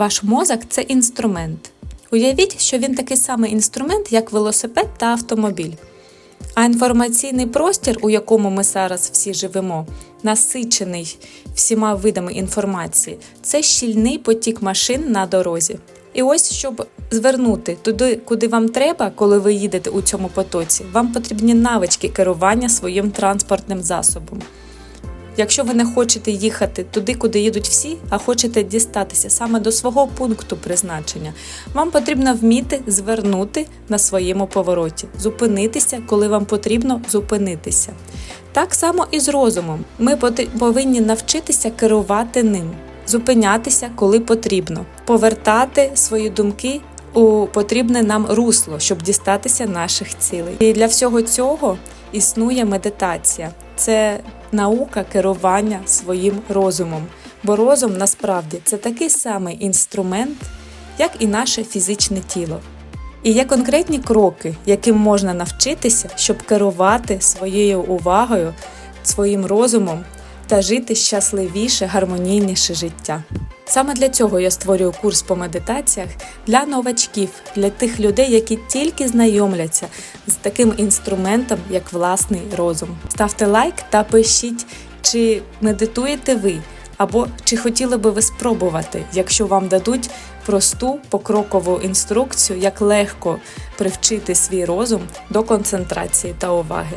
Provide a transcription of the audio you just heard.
Ваш мозок це інструмент. Уявіть, що він такий самий інструмент, як велосипед та автомобіль. А інформаційний простір, у якому ми зараз всі живемо, насичений всіма видами інформації, це щільний потік машин на дорозі. І ось, щоб звернути туди, куди вам треба, коли ви їдете у цьому потоці, вам потрібні навички керування своїм транспортним засобом. Якщо ви не хочете їхати туди, куди їдуть всі, а хочете дістатися саме до свого пункту призначення, вам потрібно вміти звернути на своєму повороті, зупинитися, коли вам потрібно зупинитися. Так само і з розумом. Ми повинні навчитися керувати ним, зупинятися, коли потрібно, повертати свої думки у потрібне нам русло, щоб дістатися наших цілей. І для всього цього існує медитація. Це наука керування своїм розумом. Бо розум насправді це такий самий інструмент, як і наше фізичне тіло. І є конкретні кроки, яким можна навчитися, щоб керувати своєю увагою, своїм розумом та жити щасливіше, гармонійніше життя. Саме для цього я створюю курс по медитаціях для новачків, для тих людей, які тільки знайомляться з таким інструментом, як власний розум. Ставте лайк та пишіть, чи медитуєте ви, або чи хотіли би ви спробувати, якщо вам дадуть просту покрокову інструкцію, як легко привчити свій розум до концентрації та уваги.